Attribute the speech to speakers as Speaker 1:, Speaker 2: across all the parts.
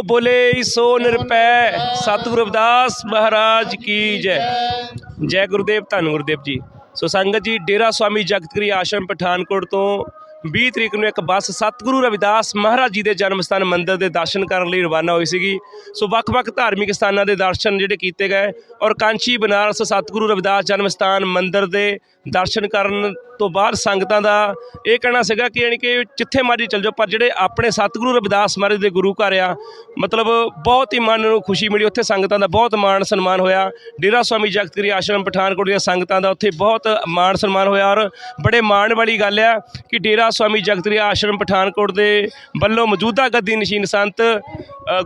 Speaker 1: ਸੋ ਬੋਲੇ ਸੋ ਨਿਰਪੈ। ਸਤਿਗੁਰੂ ਅਵਦਾਸ ਮਹਾਰਾਜ ਕੀ ਜੈ। ਜੈ ਗੁਰਦੇਵ, ਧੰਨ ਗੁਰਦੇਵ ਜੀ। ਸੋ ਸੰਗਤ ਜੀ, ਡੇਰਾ ਸਵਾਮੀ ਜਗਤਗਰੀ ਆਸ਼ਰਮ ਪਠਾਨਕੋਟ ਤੋਂ 20 ਤਰੀਕ ਨੂੰ ਇੱਕ ਬੱਸ ਸਤਿਗੁਰੂ ਰਵਿਦਾਸ ਮਹਾਰਾਜ ਜੀ ਦੇ ਜਨਮ ਸਥਾਨ ਮੰਦਿਰ ਦੇ ਦਰਸ਼ਨ ਕਰਨ ਲਈ ਰਵਾਨਾ ਹੋਈ ਸੀਗੀ। ਸੋ ਵੱਖ-ਵੱਖ ਧਾਰਮਿਕ ਸਥਾਨਾਂ ਦੇ ਦਰਸ਼ਨ ਜਿਹੜੇ ਕੀਤੇ ਗਏ ਔਰ ਕਾਂਚੀ, ਬਨਾਰਸ ਸਤਿਗੁਰੂ ਰਵਿਦਾਸ ਜਨਮ ਸਥਾਨ ਮੰਦਿਰ ਦੇ ਦਰਸ਼ਨ ਕਰਨ ਤੋਂ ਬਾਅਦ ਸੰਗਤਾਂ ਦਾ ਇਹ ਕਹਿਣਾ ਸੀਗਾ ਕਿ ਯਾਨੀ ਕਿ ਜਿੱਥੇ ਮਰਜ਼ੀ ਚਲ ਜਾਓ, ਪਰ ਜਿਹੜੇ ਆਪਣੇ ਸਤਿਗੁਰੂ ਰਵਿਦਾਸ ਮਹਾਰਾਜ ਦੇ ਗੁਰੂ ਘਰ ਆ, ਮਤਲਬ ਬਹੁਤ ਹੀ ਮਨ ਨੂੰ ਖੁਸ਼ੀ ਮਿਲੀ। ਉੱਥੇ ਸੰਗਤਾਂ ਦਾ ਬਹੁਤ ਮਾਣ ਸਨਮਾਨ ਹੋਇਆ। ਡੇਰਾ ਸਵਾਮੀ ਜਗਤਗਰੀ ਆਸ਼ਰਮ, ਪਠਾਨਕੋਟ ਦੀਆਂ ਸੰਗਤਾਂ ਦਾ ਉੱਥੇ ਬਹੁਤ ਮਾਣ ਸਨਮਾਨ ਹੋਇਆ ਔਰ ਬੜੇ ਮਾਣ ਵਾਲੀ ਗੱਲ ਆ ਕਿ ਡੇਰਾ ਸਵਾਮੀ ਜਗਤਰੀ ਆਸ਼ਰਮ ਪਠਾਨਕੋਟ ਦੇ ਵੱਲੋਂ ਮੌਜੂਦਾ ਗੱਦੀ ਨਸ਼ੀਨ ਸੰਤ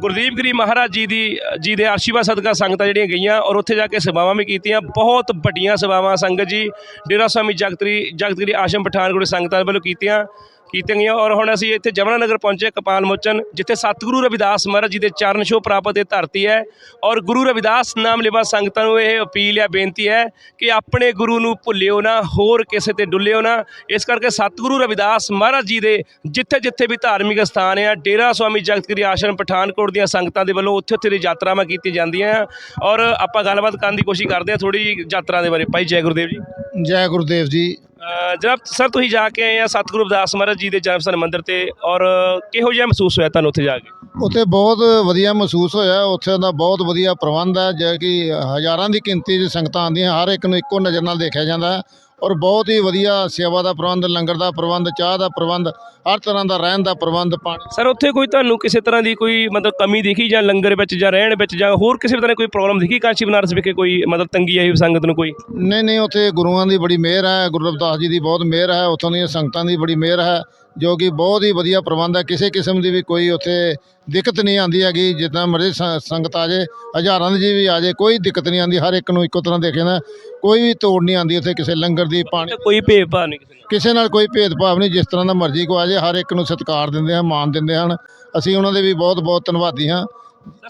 Speaker 1: ਗੁਰਦੀਪ ਗਿਰੀ ਮਹਾਰਾਜ ਜੀ ਦੀ ਜੀ ਦੇ ਆਸ਼ੀਰਵਾਦ ਸਦਕਾ ਸੰਗਤਾਂ ਜਿਹੜੀਆਂ ਗਈਆਂ ਔਰ ਉੱਥੇ ਜਾ ਕੇ ਸੇਵਾਵਾਂ ਵੀ ਕੀਤੀਆਂ ਬਹੁਤ ਵੱਡੀਆਂ ਸੇਵਾਵਾਂ ਸੰਗਤ ਜੀ ਡੇਰਾ ਸਵਾਮੀ ਜਗਤਰੀ ਜਗਤਗਰੀ ਆਸ਼ਰਮ ਪਠਾਨਕੋਟ ਸੰਗਤਾਂ ਵੱਲੋਂ ਕੀਤੀਆਂ ਕੀਤੀਆਂ ਗਈਆਂ ਔਰ ਹੁਣ ਅਸੀਂ ਇੱਥੇ ਜਮਨਾ ਨਗਰ ਪਹੁੰਚੇ ਕਪਾਲ ਮੋਚਨ, ਜਿੱਥੇ ਸਤਿਗੁਰੂ ਰਵਿਦਾਸ ਮਹਾਰਾਜ ਜੀ ਦੇ ਚਰਨ ਛੋਹ ਪ੍ਰਾਪਤ ਇਹ ਧਰਤੀ ਹੈ ਔਰ ਗੁਰੂ ਰਵਿਦਾਸ ਨਾਮ ਲਿਵਾ ਸੰਗਤਾਂ ਨੂੰ ਇਹ ਅਪੀਲ ਹੈ ਬੇਨਤੀ ਹੈ ਕਿ ਆਪਣੇ ਗੁਰੂ ਨੂੰ ਭੁੱਲਿਓ ਨਾ, ਹੋਰ ਕਿਸੇ ਤੇ ਡੁੱਲਿਓ ਨਾ। ਇਸ ਕਰਕੇ ਸਤਿਗੁਰੂ ਰਵਿਦਾਸ ਮਹਾਰਾਜ ਜੀ ਦੇ ਜਿੱਥੇ ਜਿੱਥੇ ਵੀ ਧਾਰਮਿਕ ਸਥਾਨ ਆ, ਡੇਰਾ ਸਵਾਮੀ ਜਗਤਗਰੀ ਆਸ਼ਰਮ ਪਠਾਨਕੋਟ ਦੀਆਂ ਸੰਗਤਾਂ ਦੇ ਵੱਲੋਂ ਉੱਥੇ ਉੱਥੇ ਦੀ ਯਾਤਰਾਵਾਂ ਕੀਤੀਆਂ ਜਾਂਦੀਆਂ ਆ। ਔਰ ਆਪਾਂ ਗੱਲਬਾਤ ਕਰਨ ਦੀ ਕੋਸ਼ਿਸ਼ ਕਰਦੇ ਹਾਂ ਥੋੜੀ ਜਿਹੀ ਯਾਤਰਾ ਦੇ ਬਾਰੇ। ਭਾਈ ਜੈ ਗੁਰਦੇਵ ਜੀ।
Speaker 2: ਜੈ ਗੁਰਦੇਵ ਜੀ।
Speaker 1: ਜਨਾਬ, ਸਰ, ਤੁਸੀਂ ਜਾ ਕੇ ਆਏ ਆ ਸਤਿਗੁਰੂ ਰਵਿਦਾਸ ਮਹਾਰਾਜ ਜੀ ਦੇ ਜਨਮ ਸਥਾਨ ਮੰਦਿਰ ਤੇ ਔਰ ਕਿਹੋ ਜਿਹਾ ਮਹਿਸੂਸ ਹੋਇਆ ਤੁਹਾਨੂੰ ਉੱਥੇ ਜਾ ਕੇ?
Speaker 2: ਉੱਥੇ ਬਹੁਤ ਵਧੀਆ ਮਹਿਸੂਸ ਹੋਇਆ। ਉੱਥੇ ਦਾ ਬਹੁਤ ਵਧੀਆ ਪ੍ਰਬੰਧ ਹੈ ਜੇ ਕਿ ਹਜ਼ਾਰਾਂ ਦੀ ਗਿਣਤੀ 'ਚ ਸੰਗਤਾਂ ਆਉਂਦੀਆਂ, ਹਰ ਇੱਕ ਨੂੰ ਇੱਕੋ ਨਜ਼ਰ ਨਾਲ ਦੇਖਿਆ ਜਾਂਦਾ ਔਰ ਬਹੁਤ ਹੀ ਵਧੀਆ ਸੇਵਾ ਦਾ ਪ੍ਰਬੰਧ ਲੰਗਰ ਦਾ ਪ੍ਰਬੰਧ ਚਾਹ ਦਾ ਪ੍ਰਬੰਧ ਹਰ ਤਰ੍ਹਾਂ ਦਾ ਰਹਿਣ ਦਾ ਪ੍ਰਬੰਧ ਪਾਣੀ
Speaker 1: ਸਰ ਉੱਥੇ ਕੋਈ ਤੁਹਾਨੂੰ ਕਿਸੇ ਤਰ੍ਹਾਂ ਦੀ ਕੋਈ ਮਤਲਬ ਕਮੀ ਦਿਖੀ ਜਾਂ ਲੰਗਰ ਵਿੱਚ ਜਾਂ ਰਹਿਣ ਵਿੱਚ ਜਾਂ ਹੋਰ ਕਿਸੇ ਤਰ੍ਹਾਂ ਦੀ ਕੋਈ ਪ੍ਰੋਬਲਮ ਦਿਖੀ? ਕਾਸ਼ੀ ਬਨਾਰਸ ਵਿਖੇ ਕੋਈ ਮਤਲਬ ਤੰਗੀ ਆਈ ਸੰਗਤ ਨੂੰ ਕੋਈ?
Speaker 2: ਨਹੀਂ ਨਹੀਂ ਉੱਥੇ ਗੁਰੂਆਂ ਦੀ ਬੜੀ ਮਿਹਰ ਹੈ ਗੁਰੂ ਰਵਿਦਾਸ ਜੀ ਦੀ ਬਹੁਤ ਮਿਹਰ ਹੈ ਉੱਥੋਂ ਦੀਆਂ ਸੰਗਤਾਂ ਦੀ ਬੜੀ ਮਿਹਰ ਹੈ ਜੋ ਕਿ ਬਹੁਤ ਹੀ ਵਧੀਆ ਪ੍ਰਬੰਧ ਹੈ। ਕਿਸੇ ਕਿਸਮ ਦੀ ਵੀ ਕੋਈ ਉੱਥੇ ਦਿੱਕਤ ਨਹੀਂ ਆਉਂਦੀ ਹੈਗੀ। ਜਿੱਦਾਂ ਮਰਜ਼ੀ ਸੰਗਤ ਆ ਜੇ ਹਜ਼ਾਰਾਂ ਦੀ ਜੀ ਵੀ ਆ ਜੇ ਕੋਈ ਦਿੱਕਤ ਨਹੀਂ ਆਉਂਦੀ। ਹਰ ਇੱਕ ਨੂੰ ਇੱਕੋ ਤਰ੍ਹਾਂ ਦੇਖਿਆ ਜਾਂਦਾ ਕੋਈ ਵੀ ਤੋੜ ਨਹੀਂ ਆਉਂਦੀ ਉੱਥੇ ਕਿਸੇ ਲੰਗਰ ਦੀ ਪਾਣੀ
Speaker 1: ਕੋਈ ਭੇਦਭਾਵ ਨਹੀਂ ਕਿਸੇ ਨਾਲ?
Speaker 2: ਕਿਸੇ ਨਾਲ ਕੋਈ ਭੇਦਭਾਵ ਨਹੀਂ। ਜਿਸ ਤਰ੍ਹਾਂ ਦਾ ਮਰਜ਼ੀ ਕੋ ਆ ਜੇ ਹਰ ਇੱਕ ਨੂੰ ਸਤਿਕਾਰ ਦਿੰਦੇ ਹਨ ਮਾਣ ਦਿੰਦੇ ਹਨ। ਅਸੀਂ ਉਹਨਾਂ ਦੇ ਵੀ ਬਹੁਤ ਬਹੁਤ ਧੰਨਵਾਦੀ ਹਾਂ।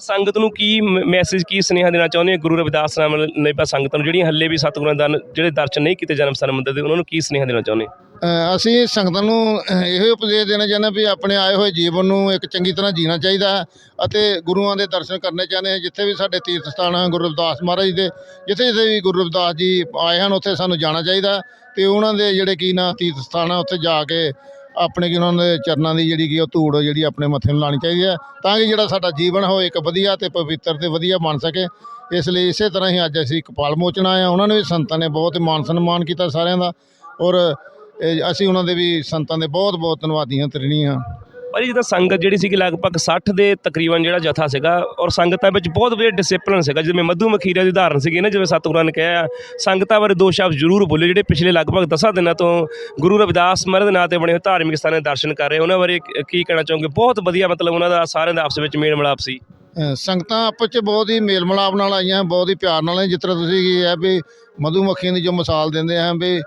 Speaker 1: ਸੰਗਤ ਨੂੰ ਕੀ ਮੈਸੇਜ ਕੀ ਸੁਨੇਹਾ ਦੇਣਾ ਚਾਹੁੰਦੇ ਹੋ? ਗੁਰੂ ਰਵਿਦਾਸ ਨਾਮ ਲੈਪਾ ਸੰਗਤ ਨੂੰ ਜਿਹੜੀਆਂ ਹੱਲੇ ਵੀ ਸਤਿਗੁਰਾਂ ਦਾ ਜਿਹੜੇ ਦਰਸ਼ਨ ਨਹੀਂ ਕੀਤੇ ਜਨਮ ਸਥਾਨ ਮੰਦਿਰ ਦੇ ਉਹਨਾਂ ਨੂੰ ਕੀ ਸੁਨੇਹਾ ਦੇਣਾ ਚਾਹੁੰਦੇ
Speaker 2: ਅ, ਅਸੀਂ ਸੰਗਤਾਂ ਨੂੰ ਅ, ਇਹੋ ਉਪਦੇਸ਼ ਦੇਣਾ ਚਾਹੁੰਦੇ ਵੀ ਆਪਣੇ ਆਏ ਹੋਏ ਜੀਵਨ ਨੂੰ ਇੱਕ ਚੰਗੀ ਤਰ੍ਹਾਂ ਜੀਣਾ ਚਾਹੀਦਾ ਹੈ ਅਤੇ ਗੁਰੂਆਂ ਦੇ ਦਰਸ਼ਨ ਕਰਨੇ ਚਾਹੁੰਦੇ ਹਾਂ। ਜਿੱਥੇ ਵੀ ਸਾਡੇ ਤੀਰਥ ਸਥਾਨ ਹਨ ਗੁਰੂ ਰਵਿਦਾਸ ਮਹਾਰਾਜ ਦੇ ਜਿੱਥੇ ਜਿੱਥੇ ਵੀ ਗੁਰੂ ਰਵਿਦਾਸ ਜੀ ਆਏ ਹਨ ਉੱਥੇ ਸਾਨੂੰ ਜਾਣਾ ਚਾਹੀਦਾ ਤੇ ਉਹਨਾਂ ਦੇ ਜਿਹੜੇ ਕੀ ਨਾ ਤੀਰਥ ਸਥਾਨ ਆ ਉੱਥੇ ਜਾ ਕੇ ਆਪਣੇ ਕਿ ਉਹਨਾਂ ਦੇ ਚਰਨਾਂ ਦੀ ਜਿਹੜੀ ਕੀ ਉਹ ਧੂੜ ਜਿਹੜੀ ਆਪਣੇ ਮੱਥੇ ਨੂੰ ਲਾਣੀ ਚਾਹੀਦੀ ਹੈ ਤਾਂ ਕਿ ਜਿਹੜਾ ਸਾਡਾ ਜੀਵਨ ਹੋ ਇੱਕ ਵਧੀਆ ਤੇ ਪਵਿੱਤਰ ਤੇ ਵਧੀਆ ਬਣ ਸਕੇ। ਇਸ ਲਈ ਇਸੇ ਤਰ੍ਹਾਂ ਹੀ ਅੱਜ ਅਸੀਂ ਕਪਾਲ ਮੋਚਣਾ ਆ ਉਹਨਾਂ ਨੇ ਵੀ ਸੰਤਾਂ ਨੇ ਬਹੁਤ ਹੀ ਮਾਨ ਸਨਮਾਨ ਕੀਤਾ ਸਾਰਿਆਂ ਦਾ ਔਰ ਇਹ ਅਸੀਂ ਉਹਨਾਂ ਦੇ ਵੀ ਸੰਤਾਂ ਦੇ ਬਹੁਤ ਬਹੁਤ ਧੰਨਵਾਦੀ ਹਾਂ ਤ੍ਰਿਣੀ ਹਾਂ
Speaker 1: ਭਾਜੀ ਜਿੱਦਾਂ ਸੰਗਤ ਜਿਹੜੀ ਸੀਗੀ ਲਗਭਗ 60 ਦੇ ਤਕਰੀਬਨ ਜਿਹੜਾ ਜਥਾ ਸੀਗਾ ਔਰ ਸੰਗਤਾਂ ਵਿੱਚ ਬਹੁਤ ਵਧੀਆ ਡਿਸਪਲਿਨ ਸੀਗਾ ਜਿਵੇਂ ਮਧੂ ਮਖੀਰਾ ਦੀ ਉਦਾਹਰਨ ਸੀਗੀ ਨਾ ਜਿਵੇਂ ਸਤਿਗੁਰਾਂ ਨੇ ਕਿਹਾ ਸੰਗਤਾਂ ਬਾਰੇ ਦੋ ਸ਼ਬਦ ਜ਼ਰੂਰ ਬੋਲੇ ਜਿਹੜੇ ਪਿਛਲੇ ਲਗਭਗ 10 ਦਿਨਾਂ ਤੋਂ ਗੁਰੂ ਰਵਿਦਾਸ ਮਹਾਰਾਜ ਦੇ ਨਾਂ ਤੇ ਬਣੇ ਹੋਏ ਧਾਰਮਿਕ ਸਥਾਨਾਂ ਦੇ ਦਰਸ਼ਨ ਕਰ ਰਹੇ ਉਹਨਾਂ ਬਾਰੇ ਕ- ਕਹਿਣਾ ਚਾਹੋਗੇ ਬਹੁਤ ਵਧੀਆ ਮਤਲਬ ਉਹਨਾਂ ਦਾ ਸਾਰਿਆਂ ਦਾ ਆਪਸ ਵਿੱਚ ਮੇਲ ਮਿਲਾਪ ਸੀ
Speaker 2: ਸੰਗਤਾਂ ਆਪਸ 'ਚ ਬਹੁਤ ਹੀ ਮੇਲ ਮਿਲਾਪ ਨਾਲ ਆਈਆਂ ਬਹੁਤ ਹੀ ਪਿਆਰ ਨਾਲ। ਜਿਸ ਤਰ੍ਹਾਂ ਤੁਸੀਂ ਕੀ ਹੈ ਵੀ ਮਧੂ ਮੱਖੀਆਂ ਦੀ ਜੋ ਮਿਸਾਲ ਦਿੰਦੇ ਆ ਵੀ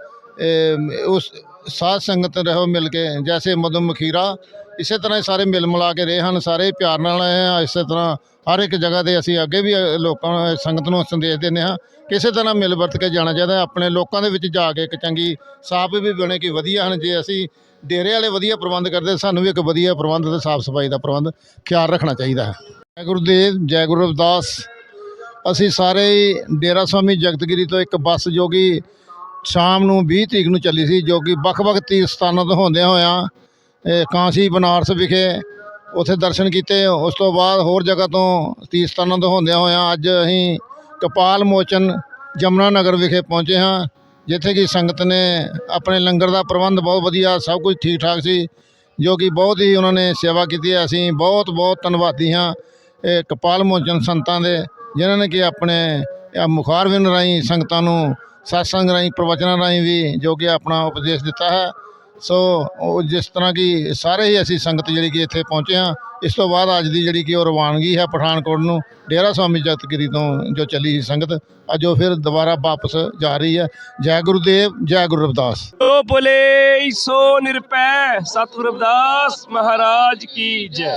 Speaker 2: ਉਸ ਸਾਧ ਸੰਗਤ ਰਹੋ ਮਿਲ ਕੇ, ਜੈਸੇ ਮਧੂ ਮਖੀਰਾ, ਇਸੇ ਤਰ੍ਹਾਂ ਹੀ ਸਾਰੇ ਮਿਲ ਮਿਲਾ ਕੇ ਰਹੇ ਹਨ, ਸਾਰੇ ਪਿਆਰ ਨਾਲ ਆਏ ਆ ਇਸੇ ਤਰ੍ਹਾਂ ਹਰ ਇੱਕ ਜਗ੍ਹਾ ਤੇ ਅਸੀਂ ਅੱਗੇ ਵੀ ਲੋਕਾਂ ਨੂੰ ਸੰਗਤ ਨੂੰ ਸੰਦੇਸ਼ ਦਿੰਦੇ ਹਾਂ ਕਿਸੇ ਤਰ੍ਹਾਂ ਮਿਲ ਵਰਤ ਕੇ ਜਾਣਾ ਚਾਹੀਦਾ ਆਪਣੇ ਲੋਕਾਂ ਦੇ ਵਿੱਚ ਜਾ ਕੇ ਇੱਕ ਚੰਗੀ ਸਾਫ਼ ਵੀ ਬਣੇ ਕਿ ਵਧੀਆ ਹਨ, ਜੇ ਅਸੀਂ ਡੇਰੇ ਵਾਲੇ ਵਧੀਆ ਪ੍ਰਬੰਧ ਕਰਦੇ, ਸਾਨੂੰ ਵੀ ਇੱਕ ਵਧੀਆ ਪ੍ਰਬੰਧ ਤੇ ਸਾਫ਼ ਸਫ਼ਾਈ ਦਾ ਪ੍ਰਬੰਧ ਖਿਆਲ ਰੱਖਣਾ ਚਾਹੀਦਾ ਹੈ। ਜੈ ਗੁਰਦੇਵ, ਜੈ ਗੁਰੂ ਰਵਿਦਾਸ, ਅਸੀਂ ਸਾਰੇ ਹੀ ਡੇਰਾ ਸਵਾਮੀ ਜਗਤਗਿਰੀ ਤੋਂ ਇੱਕ ਬੱਸ ਜੋ ਕਿ ਸ਼ਾਮ ਨੂੰ 20 ਤਰੀਕ ਨੂੰ ਚੱਲੀ ਸੀ, ਜੋ ਕਿ ਵੱਖ-ਵੱਖ ਤੀਰਥ ਸਥਾਨਾਂ ਤੋਂ ਹੁੰਦਿਆਂ ਹੋਇਆਂ, ਇਹ ਕਾਂਸੀ ਬਨਾਰਸ ਵਿਖੇ ਉੱਥੇ ਦਰਸ਼ਨ ਕੀਤੇ। ਉਸ ਤੋਂ ਬਾਅਦ ਹੋਰ ਜਗ੍ਹਾ ਤੋਂ ਤੀਰਥ ਸਥਾਨਾਂ ਤੋਂ ਹੁੰਦਿਆਂ ਹੋਇਆਂ ਅੱਜ ਅਸੀਂ ਕਪਾਲ ਮੋਚਨ ਜਮਨਾ ਨਗਰ ਵਿਖੇ ਪਹੁੰਚੇ ਹਾਂ, ਜਿੱਥੇ ਕਿ ਸੰਗਤ ਨੇ ਆਪਣੇ ਲੰਗਰ ਦਾ ਪ੍ਰਬੰਧ ਬਹੁਤ ਵਧੀਆ, ਸਭ ਕੁਝ ਠੀਕ ਠਾਕ ਸੀ, ਜੋ ਕਿ ਬਹੁਤ ਹੀ ਉਹਨਾਂ ਨੇ ਸੇਵਾ ਕੀਤੀ ਹੈ। ਅਸੀਂ ਬਹੁਤ ਬਹੁਤ ਧੰਨਵਾਦੀ ਹਾਂ ਇਹ ਕਪਾਲ ਮੋਚਨ ਸੰਤਾਂ ਦੇ, ਜਿਨ੍ਹਾਂ ਨੇ ਕਿ ਆਪਣੇ ਇਹ ਰਾਹੀਂ ਸੰਗਤਾਂ ਨੂੰ ਸਤਸੰਗ ਰਾਹੀਂ, ਪ੍ਰਵਚਨਾਂ ਰਾਹੀਂ ਵੀ ਜੋ ਕਿ ਆਪਣਾ ਉਪਦੇਸ਼ ਦਿੱਤਾ ਹੈ। ਸੋ ਉਹ ਜਿਸ ਤਰ੍ਹਾਂ ਕਿ ਸਾਰੇ ਹੀ ਅਸੀਂ ਸੰਗਤ ਜਿਹੜੀ ਕਿ ਇੱਥੇ ਪਹੁੰਚੇ ਹਾਂ, ਇਸ ਤੋਂ ਬਾਅਦ ਅੱਜ ਦੀ ਜਿਹੜੀ ਕਿ ਉਹ ਰਵਾਨਗੀ ਹੈ ਪਠਾਨਕੋਟ ਨੂੰ, ਡੇਰਾ ਸਵਾਮੀ ਜਗਤਗਿਰੀ ਤੋਂ ਜੋ ਚੱਲੀ ਸੀ ਸੰਗਤ, ਅੱਜ ਉਹ ਫਿਰ ਦੁਬਾਰਾ ਵਾਪਸ ਜਾ ਰਹੀ ਹੈ। ਜੈ ਗੁਰਦੇਵ, ਜੈ ਗੁਰੂ ਰਵਿਦਾਸ।
Speaker 1: ਓ ਬੋਲੇ ਸੋ ਨਿਰਪੈ ਸਤਿਗੁਰੂ ਰਵਿਦਾਸ ਮਹਾਰਾਜ ਕੀ ਜੈ।